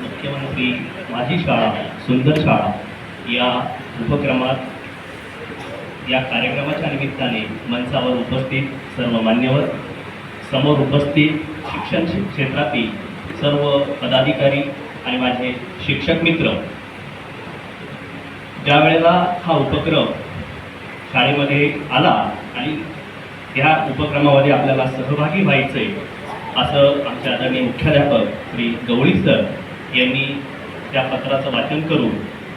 मुख्यमंत्री माझी शाळा सुंदर शाळा या उपक्रमात या कार्यक्रमाच्या निमित्ताने मंचावर उपस्थित सर्व मान्यवर समोर उपस्थित शिक्षण क्षेत्रातील सर्व पदाधिकारी आणि माझे शिक्षक मित्र. ज्या वेळेला हा उपक्रम शाळेमध्ये आला आणि ह्या उपक्रमामध्ये आपल्याला सहभागी व्हायचं आहे असं आमचे आदरणीय मुख्याध्यापक श्री गवळी सर यांनी त्या पत्राचं वाचन करून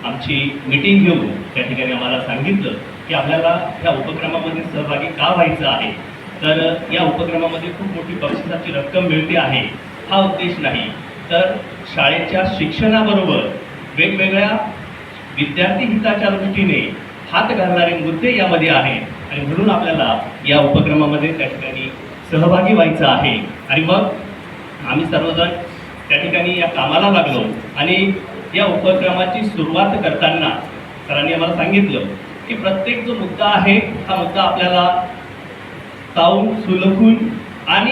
आमची मीटिंग घेऊन त्या ठिकाणी आम्हाला सांगितलं की आपल्याला ह्या उपक्रमामध्ये सहभागी का व्हायचं आहे? तर या उपक्रमामध्ये खूप मोठी बक्षिसाची रक्कम मिळते आहे हा उद्देश नाही. तर शाळेच्या शिक्षणाबरोबर वेगवेगळ्या विद्यार्थी हिताच्या दृष्टीने हात घालणारे मुद्दे यामध्ये आहेत. आणि म्हणून आपल्याला या उपक्रमामध्ये त्या ठिकाणी सहभागी व्हायचं आहे. आणि मग आम्ही सर्वजण त्या ठिकाणी या कामाला लागलो. आणि या उपक्रमाची सुरुवात करताना सरांनी आम्हाला सांगितलं की प्रत्येक जो मुद्दा आहे हा मुद्दा आपल्याला ताऊन सुलखून आणि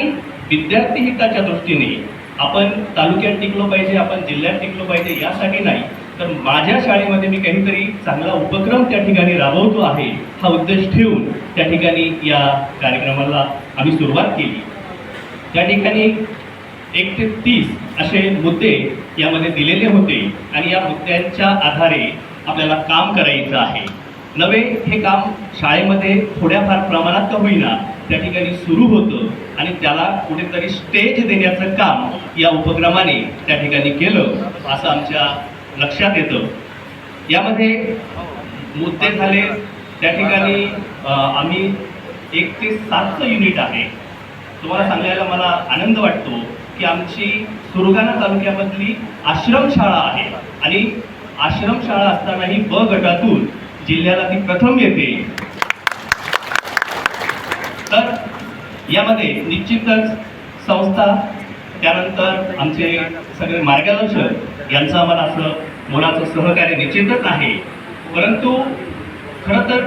विद्यार्थी हिताच्या दृष्टीने आपण तालुक्यात टिकलो पाहिजे आपण जिल्ह्यात टिकलो पाहिजे यासाठी नाही. तर माझ्या शाळेमध्ये मी काहीतरी चांगला उपक्रम त्या ठिकाणी राबवतो आहे हा उद्देश ठेवून त्या ठिकाणी या कार्यक्रमाला आम्ही सुरुवात केली. त्या ठिकाणी एक ते तीस असे मुद्दे यामध्ये दिलेले होते आणि या मुद्द्यांच्या आधारे आपल्याला काम करायचं आहे. नवे हे काम शाळेमध्ये थोड्याफार प्रमाणात का होईना त्या ठिकाणी सुरू होतं आणि त्याला कुठेतरी स्टेज देण्याचं काम या उपक्रमाने त्या ठिकाणी केलं असं आमच्या लक्षात येतं. यामध्ये मुद्दे झाले. त्या ठिकाणी आम्ही एक ते सातचं युनिट आहे. तुम्हाला सांगायला मला आनंद वाटतो की आमची सुरगाणा तालुक्यामधली आश्रमशाळा आहे. आणि आश्रमशाळा असतानाही ब गटातून जिल्ह्याला ती प्रथम येते. तर यामध्ये निश्चितच संस्था त्यानंतर आमचे सगळे मार्गदर्शक यांचं आम्हाला असं मुलाचं सहकार्य निश्चितच आहे. परंतु खरं तर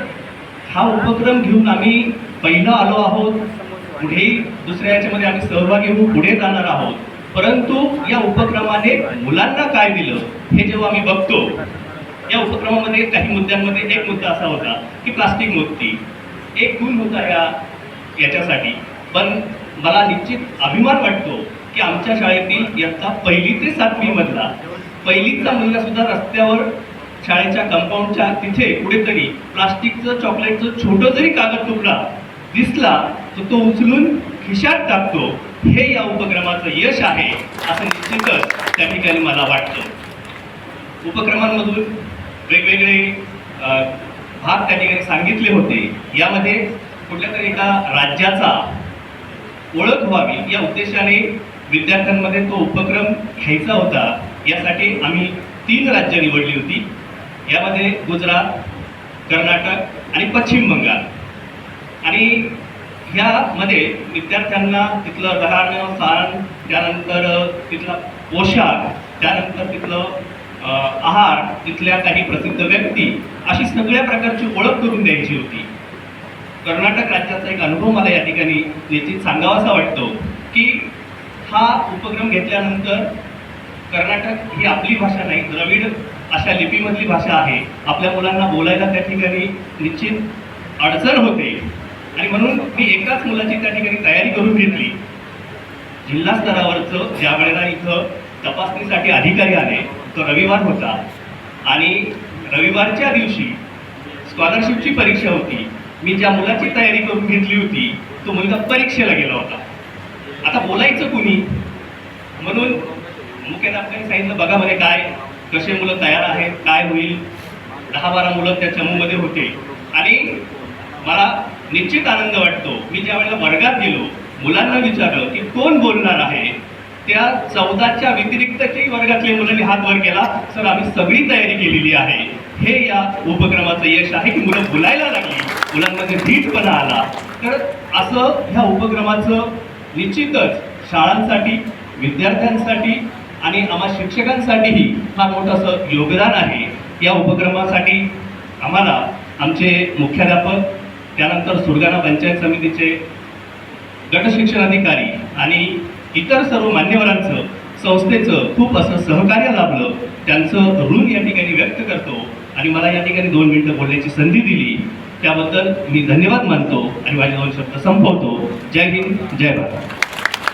हा उपक्रम घेऊन आम्ही पहिलं आलो आहोत. पुढेही दुसऱ्या याच्यामध्ये आम्ही सहभागी होऊन पुढे जाणार आहोत. परंतु या उपक्रमाने मुलांना काय दिलं हे जेव्हा आम्ही बघतो या उपक्रमामध्ये काही मुद्द्यांमध्ये एक मुद्दा असा होता की प्लास्टिक मुक्ती. एक गुण होता या याच्यासाठी. पण मला निश्चित अभिमान वाटतो की आमच्या शाळेतील इयत्ता पहिली ते सातवी मधला पहिलीचा मुलगा सुद्धा रस्त्यावर शाळेच्या कंपाऊंडच्या तिथे कुठेतरी प्लास्टिकचं चॉकलेटचं छोटं जरी कागद तुकडा दिसला तर तो उचलून खिशात टाकतो. हे या उपक्रमाचं यश आहे असं निश्चितच त्या ठिकाणी मला वाटतं. उपक्रमांमधून वेगवेगळे भाग त्या ठिकाणी सांगितले होते. यामध्ये कुठल्या तरी एका राज्याचा ओळख व्हावी या उद्देशाने विद्यार्थ्यांमध्ये तो उपक्रम घ्यायचा होता यासाठी आम्ही तीन राज्य निवडली होती. यामध्ये गुजरात कर्नाटक आणि पश्चिम बंगाल. आणि ह्यामध्ये विद्यार्थ्यांना तिथलं राहणं सारण त्यानंतर तिथला पोशाख त्यानंतर तिथलं आहार तिथल्या काही प्रसिद्ध व्यक्ती अशी सगळ्या प्रकारची ओळख करून द्यायची होती. कर्नाटक राज्याचा एक अनुभव मला या ठिकाणी निश्चित सांगावासा वाटतो की हा उपक्रम घेतल्यानंतर कर्नाटक ही आपली भाषा नाही द्रविड अशा लिपीमधली भाषा आहे. आपल्या मुलांना बोलायला त्या ठिकाणी निश्चित अडचण होते. आणि म्हणून मी एकाच मुलाची त्या ठिकाणी तयारी करून घेतली. जिल्हा स्तरावरचं ज्या वेळेला इथं तपासणीसाठी अधिकारी आले तो रविवार होता. आणि रविवारच्या दिवशी स्कॉलरशिपची परीक्षा होती. मी ज्या मुलाची तयारी करून घेतली होती तो मुलगा परीक्षेला गेला होता. आता बोलायचं कुणी? म्हणून मुख्याध्यापकांनी सांगितलं बघा म्हणे काय कसे मुलं तयार आहेत काय होईल. दहा बारा मुलं त्या चमूमध्ये होते. आणि मला निश्चित आनंद वाटतो मी ज्या वेळेला वर्गात गेलो मुलांना विचारलं की कोण बोलणार आहे? त्या चौदाच्या व्यतिरिक्तच्याही वर्गातल्या मुलांनी हात वर केला सर आम्ही सगळी तयारी केलेली आहे. हे या उपक्रमाचं यश आहे की मुलं बोलायला लागली मुलांमध्ये धीटपणा आला. तर असं ह्या उपक्रमाचं निश्चितच शाळांसाठी विद्यार्थ्यांसाठी आणि आम्हा शिक्षकांसाठीही हा मोठं असं योगदान आहे. या उपक्रमासाठी आम्हाला आमचे मुख्याध्यापक त्यानंतर सुरगाणा पंचायत समितीचे गट शिक्षणाधिकारी आणि इतर सर्व मान्यवरांचं संस्थेचं खूप असं सहकार्य लाभलं. त्यांचं ऋण या ठिकाणी व्यक्त करतो आणि मला या ठिकाणी दोन मिनटं बोलण्याची संधी दिली. त्याबद्दल मी धन्यवाद मानतो आणि माझे दोन शब्द संपवतो. जय हिंद जय भारत.